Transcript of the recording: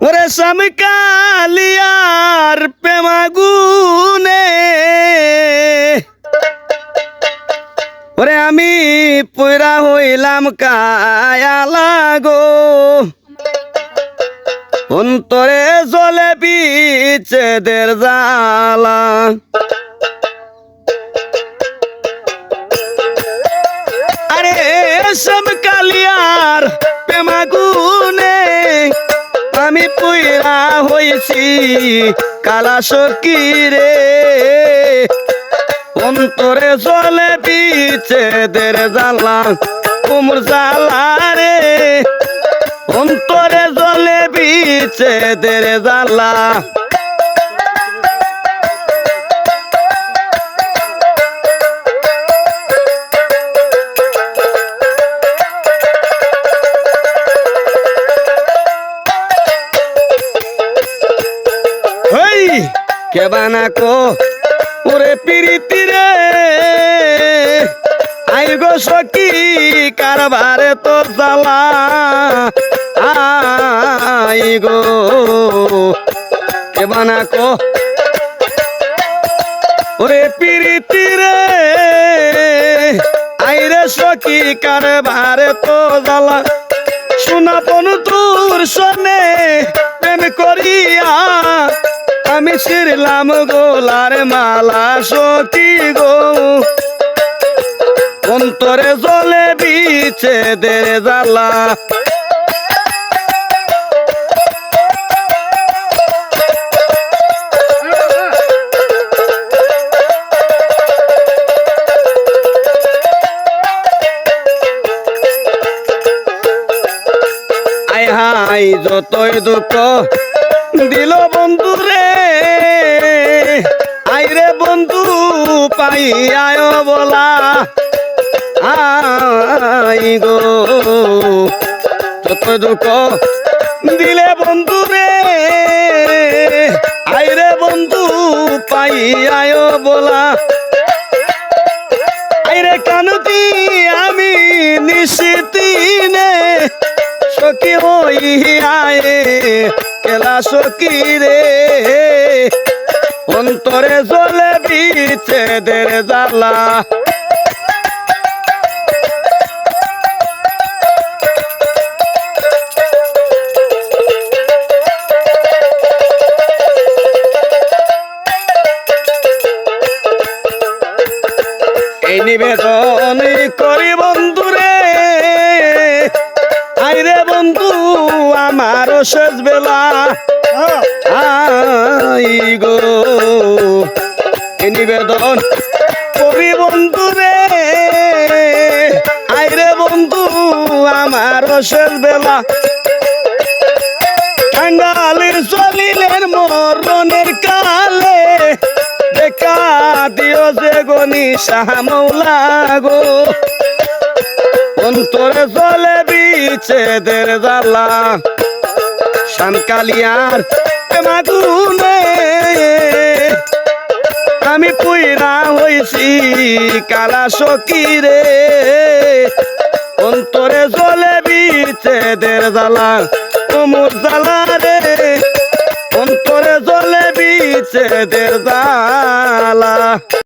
ওরে সামকালিয়ার প্রেমাগুনে ওরে আমি পুরা হইলাম কায়ালা গো। অন্তরে জলে বিচ্ছেদের জালা আরে সমকালিয়ার পুইরা হয়েছি কালা সকিরে অন্তরে জলে বিচ্ছেদের জালা কুমুর জালা রে। অন্তরে জলে বিচ্ছেদের জালা কে বানাকো ওরে পিরিতি রে। আই গো সখী, কারবারে তো জ্বালা। আই গো, কে বানাকো ওরে পিরিতি রে। আই রে সখী, কারবারে তো জ্বালা। শোনা বন্ধুর সনে প্রেম করিয়া আমি শিরলাম গোলার মালা সখী গো। অন্তরে জলে বিছে জ্বালা। হাই যতই দুঃখ দিল বন্ধু রে পাই আয় বলা আই গো। যত দুঃখ দিলে বন্ধু রে আই রে বন্ধু পাই আয় বলা আইরে কানুতি, আমি নিশিতিনে সখী হই আয়ে কেলা সখী রে। অন্তরে জলে বিচ্ছেদের জ্বালা। এই নিবেদন করি বন্ধুরে। আইরে বন্ধু আমার শেষ বেলা। I go. নিবেদন করি বন্ধুরে আইরে বন্ধু, আমার শেষ বেলা। কাঙ্গালের চলিলের মরণের কালে দেখা দিও যে গনি শাহমৌলা গো। অন্তরে চলে বিচ্ছেদের জ্বালা শামকালিয়ার মাগুনে আমি পুইরা হইছি কালা সকিরে। অন্তরে জলে বিচ্ছেদের জ্বালা, কোমর জ্বালা রে। অন্তরে জলে বিচ্ছেদের জ্বালা।